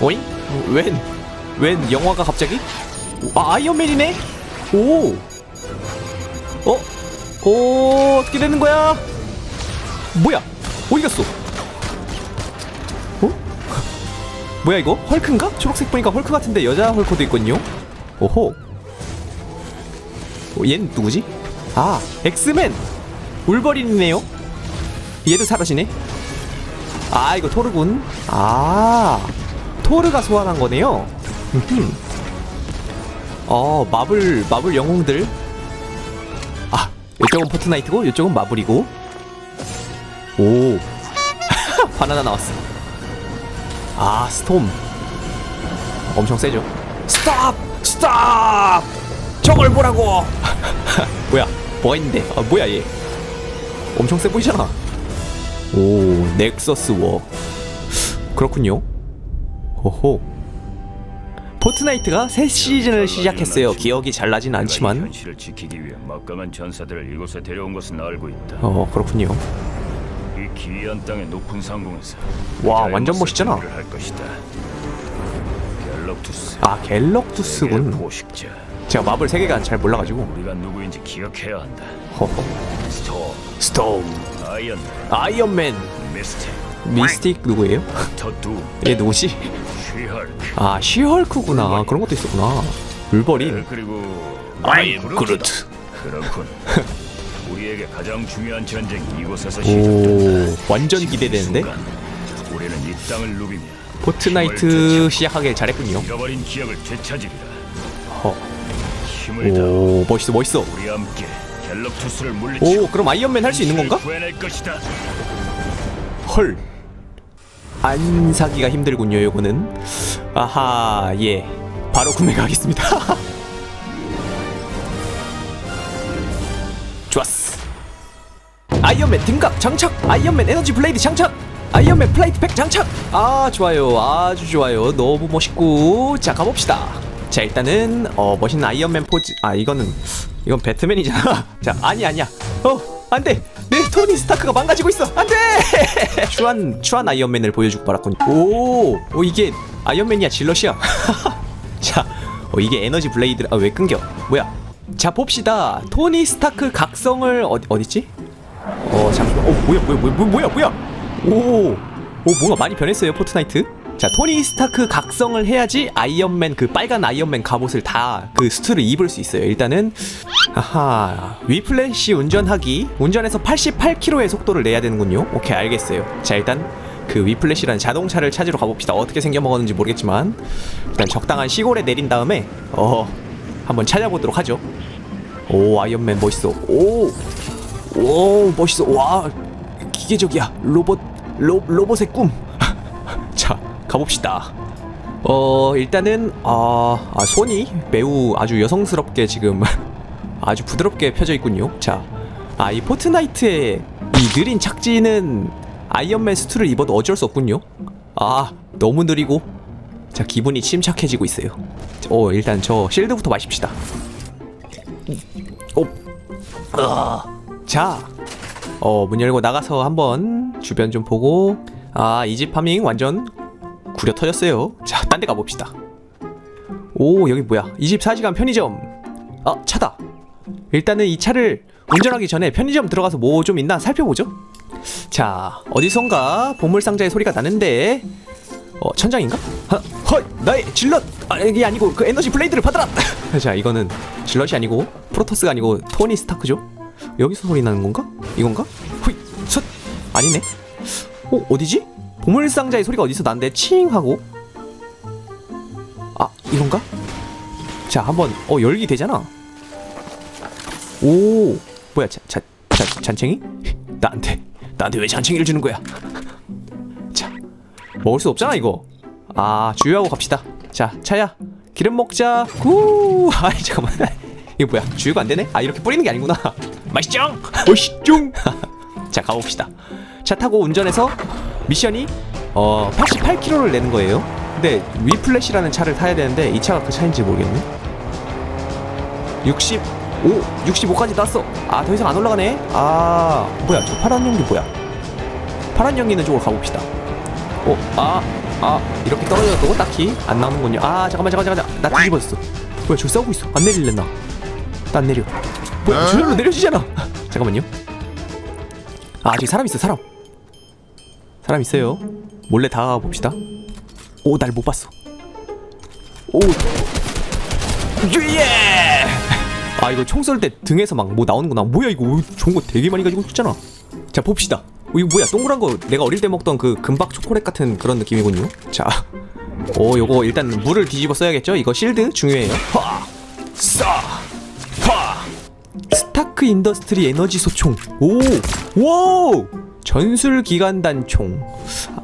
오잉? 웬? 웬 영화가 갑자기? 아 아이언맨이네? 오! 어? 오 어떻게 되는 거야? 뭐야? 어디 갔어? 어? 뭐야 이거? 헐크인가? 초록색 보니까 헐크 같은데 여자 헐크도 있거든요? 오호 어, 얜 누구지? 아 엑스맨 울버린이네요 얘도 사라지네 아 이거 토르군 아 토르가 소환한 거네요. 어 마블 마블 영웅들. 아 이쪽은 포트나이트고 이쪽은 마블이고. 오. 바나나 나왔어. 아 스톰. 엄청 세죠. 스탑! 스탑! 저걸 보라고! 뭐야 뭐가 있는데? 아 뭐야 얘. 엄청 세 보이잖아. 오 넥서스 워 그렇군요 호호 포트나이트가 새 시즌을 시작했어요 기억이 잘 나진 내가 이 않지만 현실을 지키기 위해 막강한 전사들을 이곳에 데려온 것은 알고 있다. 어 그렇군요 이 기이한 땅의 높은 상공에서 와, 완전 멋있잖아. 할 것이다. 갤럭투스. 아 갤럭투스군 포식자. 제가 마블 세계관 잘 몰라가지고 우리가 누구인지 기억해야 한다. 허허 스톰, 스톰 아이언, 아이언맨 미스틱, 미스틱 누구예요? 더두, 얘 누구지? 아 쉬헐크구나 그런 것도 있었구나 울버린 그리고 아임 그루트다. 그루트 그렇군. 우리에게 가장 중요한 전쟁이 이곳에서 오 시작된다. 완전 기대되는데 우리는 이 땅을 누비며 포트나이트 시작하길 잘했군요 잃어버린 기억을 되찾으리라. 허. 힘을 다 오 멋있어 멋있어 우리 함께 갤럭투스를 물리치고 오 그럼 아이언맨 할 수 있는 건가? 구해낼 것이다. 헐. 안 사기가 힘들군요, 요거는. 아하, 예. 바로 구매가 하겠습니다. 좋았어. 아이언맨 등각 장착! 아이언맨 에너지 블레이드 장착! 아이언맨 플레이트 팩 장착! 아, 좋아요. 아주 좋아요. 너무 멋있고. 자, 가봅시다. 자, 일단은, 어, 멋있는 아이언맨 포즈. 아, 이거는, 이건 배트맨이잖아. 자, 아니, 아니야. 어, 안 돼! 내 토니 스타크가 망가지고 있어! 안 돼! 추한, 추한 아이언맨을 보여주고 말았군. 오, 오, 이게 아이언맨이야, 질럿이야. 자, 어, 이게 에너지 블레이드, 아, 왜 끊겨? 뭐야? 자, 봅시다. 토니 스타크 각성을, 어디, 어딨지? 어 잠시만 어 뭐야 뭐야 뭐야 뭐야 뭐야 오, 오 뭔가 많이 변했어요 포트나이트 자 토니 스타크 각성을 해야지 아이언맨 그 빨간 아이언맨 갑옷을 다 그 수트를 입을 수 있어요. 일단은 아하 위플래시 운전하기 운전에서 88km의 속도를 내야 되는군요. 오케이 알겠어요. 자 일단 그 위플래시라는 자동차를 찾으러 가봅시다. 어떻게 생겨먹었는지 모르겠지만 일단 적당한 시골에 내린 다음에 어 한번 찾아보도록 하죠. 오 아이언맨 멋있어. 오오 멋있어. 와 기계적이야. 로봇 로, 로봇의 꿈. 자 가봅시다. 어 일단은 아, 아 손이 매우 아주 여성스럽게 지금 아주 부드럽게 펴져 있군요. 자 아 이 포트나이트의 이 느린 착지는 아이언맨 수트를 입어도 어쩔 수 없군요. 아 너무 느리고. 자 기분이 침착해지고 있어요. 어 일단 저 실드부터 마십시다. 어 아, 자, 어, 문 열고 나가서 한번 주변 좀 보고, 아, 이집 파밍 완전 구려 터졌어요. 자, 딴 데 가봅시다. 오, 여기 뭐야? 24시간 편의점. 아, 차다. 일단은 이 차를 운전하기 전에 편의점 들어가서 뭐 좀 있나 살펴보죠. 자, 어디선가 보물상자의 소리가 나는데, 어, 천장인가? 아, 헐, 나의 질럿! 아, 이게 아니고 그 에너지 블레이드를 받아라! 자, 이거는 질럿이 아니고 프로토스가 아니고 토니 스타크죠? 여기서 소리 나는 건가? 이건가? 후이, 첫! 아니네. 어, 어디지? 보물상자의 소리가 어디서 나는데 칭 하고 아, 이건가? 자, 한번 어, 열기 되잖아. 오, 뭐야? 자, 자, 자, 잔챙이? 나한테 나한테 왜 잔챙이를 주는 거야? 자, 먹을 수 없잖아 이거. 아 주유하고 갑시다. 자 차야 기름 먹자. 구. 아이 잠깐만. 이거 뭐야? 주유가 안 되네? 아 이렇게 뿌리는 게 아니구나. 맛있죠? 맛있죠? 자 가봅시다. 차 타고 운전해서 미션이 어 88km를 내는 거예요. 근데 위플래시라는 차를 타야 되는데 이 차가 그 차인지 모르겠네. 65, 65까지 땄어. 아 더 이상 안 올라가네. 아 뭐야 저 파란 연기 뭐야? 파란 연기는 쪽으로 가봅시다. 어, 아, 아 이렇게 떨어져도 딱히 안 나오는군요 아 잠깐만 잠깐만 잠깐만 나 뒤집어졌어 뭐야 저 싸우고 있어 안 내릴랬나 나 안 내려 뭐야 저절로 내려지잖아 잠깐만요 아 저기 사람 있어 사람 사람 있어요? 몰래 다가가 봅시다. 오 날 못 봤어. 오. 예! 아 이거 총 쏠 때 등에서 막 뭐 나오는구나. 뭐야 이거. 오, 좋은 거 되게 많이 가지고 있잖아. 자 봅시다. 어, 이거 뭐야? 동그란 거 내가 어릴 때 먹던 그 금박 초콜릿 같은 그런 느낌이군요. 자오 요거 일단 물을 뒤집어 써야겠죠? 이거 실드 중요해요. 화싸화 스타크 인더스트리 에너지 소총. 오 와 전술 기관단 총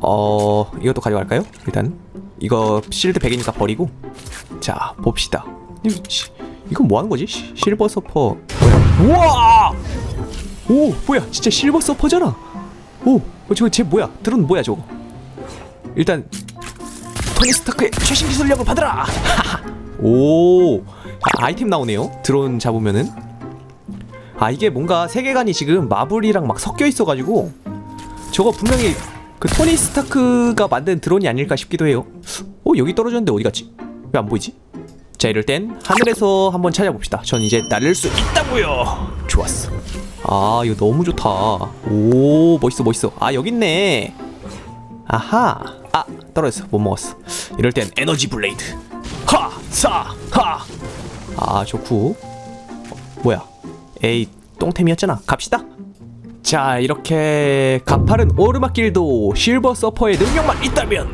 어 이것도 가져갈까요? 일단 이거 실드 100이니까 버리고. 자 봅시다. 이건 뭐 하는 거지? 시- 실버 서퍼. 우와! 오 뭐야? 진짜 실버 서퍼잖아. 오 어, 저거 쟤 뭐야? 드론 뭐야 저거? 일단 토니 스타크의 최신 기술력을 받으라! 오 아, 아이템 나오네요. 드론 잡으면은. 아 이게 뭔가 세계관이 지금 마블이랑 막 섞여 있어가지고 저거 분명히 그 토니 스타크가 만든 드론이 아닐까 싶기도 해요. 어 여기 떨어졌는데 어디 갔지? 왜 안 보이지? 자 이럴 땐 하늘에서 한번 찾아봅시다. 전 이제 날릴 수 있다고요. 좋았어. 아 이거 너무 좋다. 오 멋있어 멋있어. 아 여기 있네. 아하. 아 떨어졌어. 못 먹었어. 이럴 땐 에너지 블레이드. 하사하 아 좋고. 어, 뭐야? 에이 똥템이었잖아. 갑시다 자 이렇게 가파른 오르막길도 실버 서퍼의 능력만 있다면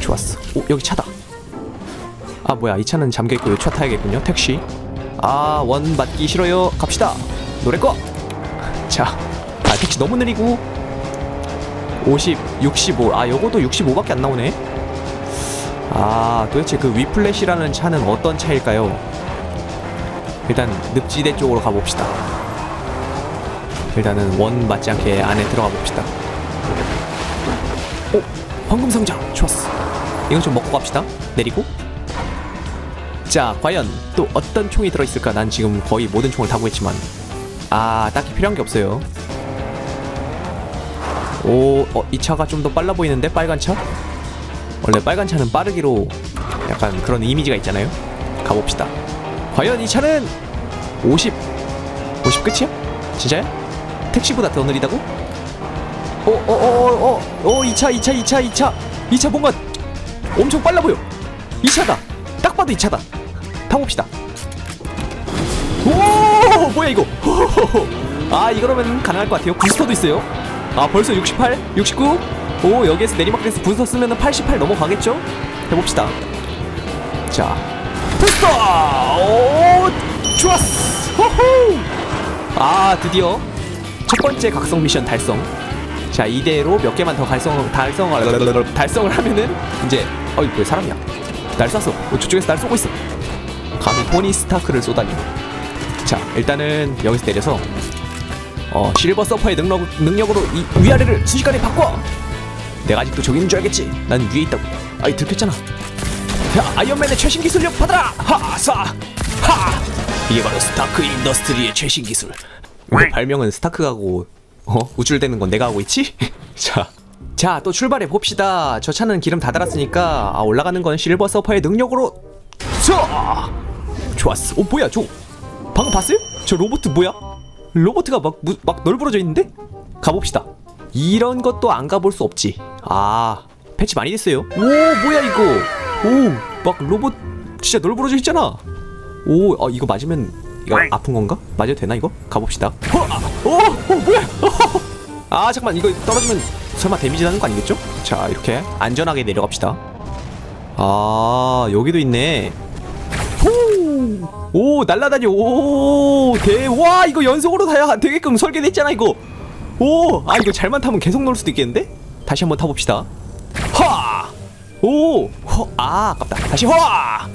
좋았어. 오 여기 차다. 아 뭐야 이 차는 잠겨있고 차 타야겠군요 택시. 아 원 맞기 싫어요. 갑시다. 노래 꺼자 아 택시 너무 느리고. 50 65아 요것도 65밖에 안 나오네. 아 도대체 그 위플래시라는 차는 어떤 차일까요? 일단 늪지대 쪽으로 가봅시다 일단은 원 맞지 않게 안에 들어가 봅시다 오 황금 상자 좋았어 이건 좀 먹고 갑시다 내리고 자 과연 또 어떤 총이 들어있을까 난 지금 거의 모든 총을 다 구했지만 아 딱히 필요한 게 없어요 오, 어, 이 차가 좀 더 빨라 보이는데 빨간 차? 원래 빨간 차는 빠르기로 약간 그런 이미지가 있잖아요. 가봅시다. 과연 이 차는 50, 50 끝이야? 진짜야? 택시보다 더 느리다고? 어, 어, 어, 어, 어, 어, 이 차, 이 차, 이 차, 이 차, 이차 뭔가 엄청 빨라 보여. 이 차다. 딱 봐도 이 차다. 타봅시다. 오, 뭐야 이거? 아, 이거라면 가능할 것 같아요. 부스터도 있어요. 아 벌써 68, 69. 오 여기에서 내리막길에서 부스터 쓰면은 88 넘어가겠죠? 해봅시다. 자, 부스터. 오 좋았어. 호호. 아 드디어 첫 번째 각성 미션 달성. 자 이대로 몇 개만 더 달성 달성을 달성을 하면은 이제 어이 왜 사람이야? 날 쐈어. 어, 저쪽에서 날 쏘고 있어. 감히 토니 스타크를 쏘다니. 자 일단은 여기서 내려서 어 실버 서퍼의 능력, 능력으로 이 위아래를 순식간에 바꿔 내가 아직도 저기 있는 줄 알겠지 난 위에 있다고 아이 들켰잖아 야 아이언맨의 최신 기술력 받아라 하사 하 이게 바로 스타크 인더스트리의 최신 기술 이거 발명은 스타크가 하고 어 우쭐대는 건 내가 하고 있지 자 자, 또 출발해 봅시다. 저 차는 기름 다 달았으니까 아, 올라가는 건 실버 서퍼의 능력으로. 자, 좋았어. 어 뭐야, 저 방금 봤어요? 저 로봇 뭐야? 로봇가 막, 무- 막 널브러져 있는데? 가봅시다. 이런 것도 안 가볼 수 없지. 아, 패치 많이 됐어요. 오, 뭐야 이거? 오, 막 로봇 진짜 널브러져 있잖아. 오, 아, 이거 맞으면 이거 아픈 건가? 맞아도 되나 이거? 가봅시다. 어, 오, 어, 뭐야? 아, 잠깐만 이거 떨어지면 설마 데미지 나는 거 아니겠죠? 자, 이렇게 안전하게 내려갑시다. 아, 여기도 있네. 후! 오 날라다녀 오대와 이거 연속으로 다야 되게끔 설계됐잖아 이거 오 아 이거 잘만 타면 계속 놀 수도 있겠는데 다시 한번 타봅시다 하 오 허 아 아깝다 다시 화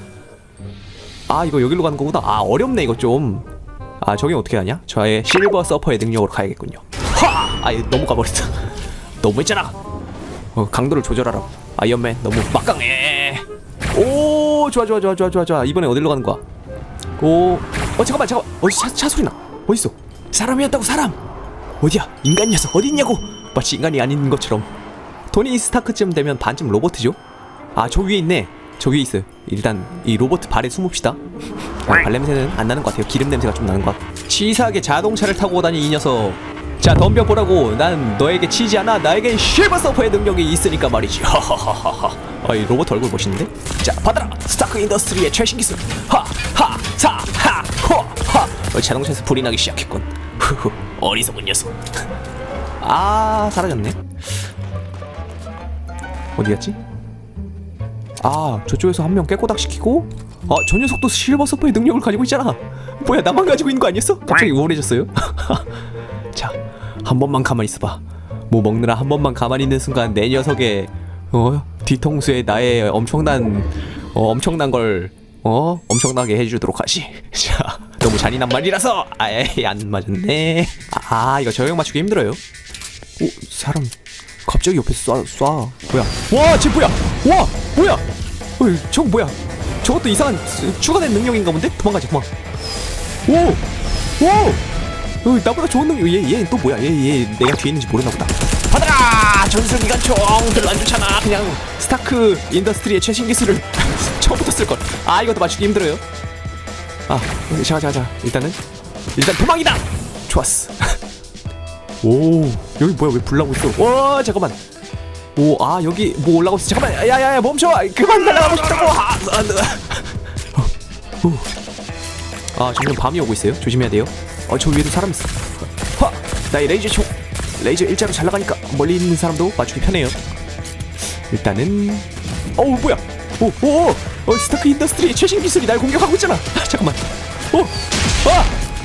아 이거 여기로 가는 거구나. 아 어렵네 이거 좀아 저기 어떻게 하냐? 저의 실버 서퍼의 능력으로 가야겠군요. 하아 이거 너무 가버렸다. 너무했잖아. 어, 강도를 조절하라 아이언맨 너무 막강해. 오 좋아 좋아 좋아 좋아 좋아 좋아. 이번에 어디로 가는 거야? 오, 어 잠깐만 잠깐 어디 차, 차 소리 나. 어디 있어? 사람이었다고 사람. 어디야? 인간 녀석 어디 있냐고. 마치 인간이 아닌 것처럼. 토니 스타크쯤 되면 반쯤 로봇이죠? 아 저 위에 있네 저 위에 있어요. 일단 이 로봇 발에 숨읍시다. 아, 발 냄새는 안 나는 것 같아요. 기름 냄새가 좀 나는 것 같아. 치사하게 자동차를 타고 다니 이 녀석. 자 덤벼 보라고. 난 너에게 치지 않아. 나에겐 실버 서퍼의 능력이 있으니까 말이지. 하하하하 아이 로봇 얼굴 멋있는데? 자 받아라. 스타크 인더스트리의 최신 기술. 하하사하 호하. 어, 자동차에서 불이 나기 시작했군. 후후 어리석은 녀석. 아 사라졌네. 어디 갔지? 아 저쪽에서 한 명 깨꼬닥 시키고? 아저 녀석도 실버 서퍼의 능력을 가지고 있잖아. 뭐야 나만 가지고 있는 거 아니었어? 갑자기 우울해졌어요? 자 한 번만 가만히 있어봐. 뭐 먹느라 한 번만 가만히 있는 순간 내 녀석의 어 뒤통수에 나의 엄청난 어 엄청난 걸 어 엄청나게 해주도록 하지. 자 너무 잔인한 말이라서. 아예 안 맞았네. 아, 아 이거 저격 맞추기 힘들어요. 오 사람 갑자기 옆에서 쏴, 쏴. 뭐야? 와, 쟤 뭐야? 와, 뭐야? 어이, 저거 뭐야? 저것도 이상한 수- 추가된 능력인가 본데? 도망가자, 도망. 오, 오, 어, 나보다 좋은 능력. 얘, 얘 또 뭐야? 얘, 얘 내가 뒤에 있는지 모르나 보다. 받아라, 전술 기관총. 별로 안 좋잖아. 그냥 스타크 인더스트리의 최신 기술을 처음부터 쓸 걸. 아, 이것도 맞추기 힘들어요. 아, 자, 자, 자. 일단은 일단 도망이다. 좋았어. 오 여기 뭐야 왜 불나고 있어? 와 잠깐만. 오 아 여기 뭐 올라가고 있어. 잠깐만 야야야 멈춰! 그만 날아가고 싶다고! 아, 아, 아, 오. 아 점점 밤이 오고 있어요? 조심해야 돼요. 어저 위에도 사람 있어. 하! 나의 레이저 총 레이저 일자로 잘 나가니까 멀리 있는 사람도 맞추기 편해요. 일단은 어우 뭐야? 오오 어, 스타크 인더스트리 최신 기술이 날 공격하고 있잖아. 아, 잠깐만. 오아!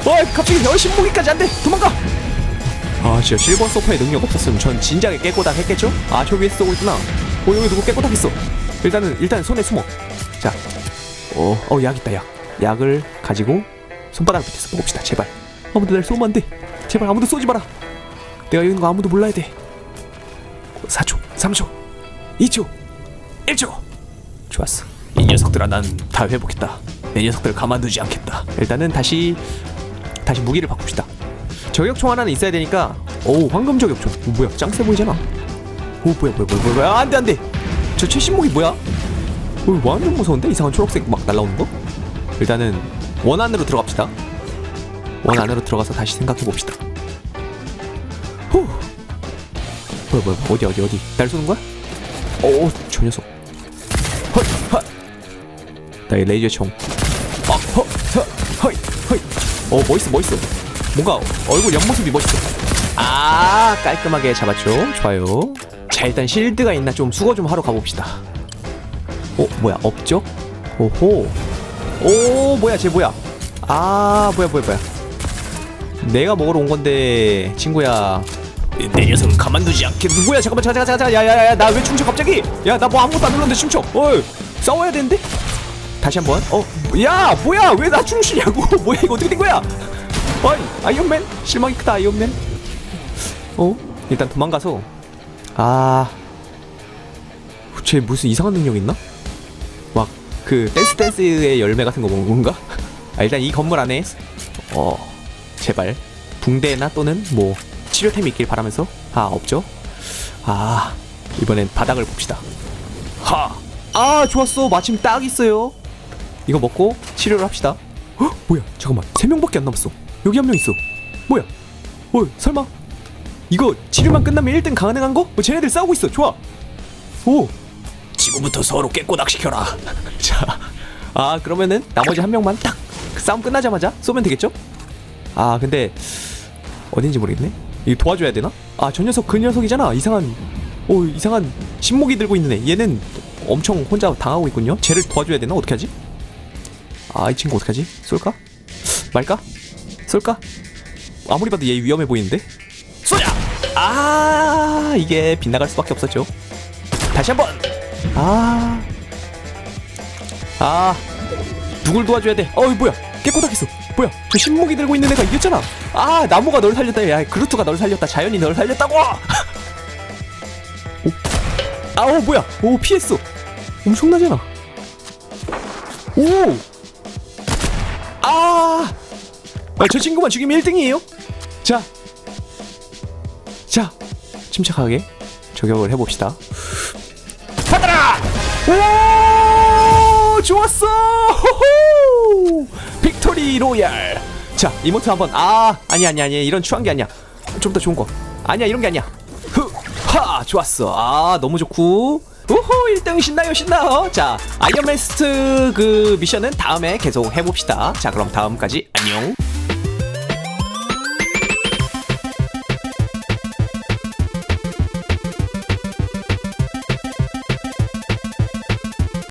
어, 갑자기 여신 무기까지 안돼! 도망가 아 진짜 실버 소파에 능력 없었으면 전 진작에 깨꼬닥 했겠죠? 아 저 위에 쏘고 있구나. 어 여기 누구 깨꼬닥 있어? 일단은 일단 손에 숨어. 자어어약 있다 약. 약을 가지고 손바닥 밑에서 먹읍시다 제발. 아무도 날 쏘면 안돼. 제발 아무도 쏘지 마라. 내가 여기 있는 거 아무도 몰라야 돼. 4초 3초 2초 1초. 좋았어. 이 녀석들아 난 다 회복했다. 내 녀석들을 가만두지 않겠다. 일단은 다시 다시 무기를 바꿉시다 저격총 하나는 있어야 되니까. 오 황금 저격총. 오, 뭐야 짱세 보이잖아. 오 뭐야 뭐야 뭐야 뭐야 아, 안돼 안돼. 저 최신목이 뭐야? 오 완전 무서운데? 이상한 초록색 막 날라오는 거? 일단은 원 안으로 들어갑시다. 원 안으로 들어가서 다시 생각해 봅시다. 후. 뭐야 뭐야 어디 어디 어디? 날 쏘는 거야? 오저 녀석. 헛헛 나의 레이저 총. 어, 허, 서, 허이, 허이. 어, 멋있어, 멋있어. 뭔가 얼굴 옆모습이 멋있어. 아, 깔끔하게 잡았죠. 좋아요. 자, 일단 실드가 있나 좀 수거 좀 하러 가봅시다. 어, 뭐야, 없죠? 오호. 오, 뭐야, 쟤 뭐야? 아, 뭐야, 뭐야, 뭐야. 내가 먹으러 온 건데, 친구야. 내 녀석은 가만두지 않게. 뭐야, 잠깐만, 잠깐, 잠깐, 잠깐, 야, 야, 야, 나 왜 춤춰 갑자기? 야, 나 뭐 아무것도 안 눌렀는데 춤춰. 어이, 싸워야 되는데? 다시 한번. 어, 야, 뭐야? 왜 나 춤추냐고? 뭐야 이거 어떻게 된 거야? 어이, 아이언맨 실망이 크다 아이언맨. 어, 일단 도망가서. 아, 쟤 무슨 이상한 능력 있나? 막 그 댄스 댄스의 열매 같은 거 먹는 건가? 아, 일단 이 건물 안에 어, 제발 붕대나 또는 뭐 치료템이 있길 바라면서 아 없죠? 아 이번엔 바닥을 봅시다. 하. 아 좋았어 마침 딱 있어요 이거 먹고 치료를 합시다 헉 뭐야 잠깐만 세 명밖에 안 남았어 여기 한 명 있어 뭐야 어 설마 이거 치료만 끝나면 1등 가능한 거? 어, 쟤네들 싸우고 있어 좋아 오 지금부터 서로 깨꼬닥 시켜라 자 아 그러면은 나머지 한 명만 딱그 싸움 끝나자마자 쏘면 되겠죠? 아 근데 어딘지 모르겠네 이거 도와줘야 되나? 아 저 녀석 그 녀석이잖아 이상한 오 이상한 신목이 들고 있는 애 얘는 엄청 혼자 당하고 있군요 쟤를 도와줘야 되나 어떻게 하지? 아 이 친구 어떻게 하지? 쏠까? 말까? 쏠까? 아무리 봐도 얘 위험해 보이는데 쏘자! 아 이게 빗나갈 수밖에 없었죠 다시 한번 아 아, 누굴 도와줘야 돼? 어이 뭐야? 깨꼬닥했어. 뭐야? 저 신목이 들고 있는 애가 이겼잖아. 아, 나무가 널 살렸다. 야, 그루트가 널 살렸다. 자연이 널 살렸다고. 오, 아, 오 뭐야? 오 피했어. 엄청나잖아. 오, 아, 아, 저 친구만 죽이면 1등이에요. 자, 자, 침착하게 저격을 해봅시다. 받아라! 오! 오 좋았어! 호호! 빅토리 로얄! 자 이모트 한번. 아 아니 아니 아니 이런 추한 게 아니야. 좀 더 좋은 거. 아니야 이런 게 아니야. 흐 하! 좋았어. 아 너무 좋고. 우후 1등 신나요 신나요. 자 아이언맨스트 그 미션은 다음에 계속 해봅시다. 자 그럼 다음까지. 안녕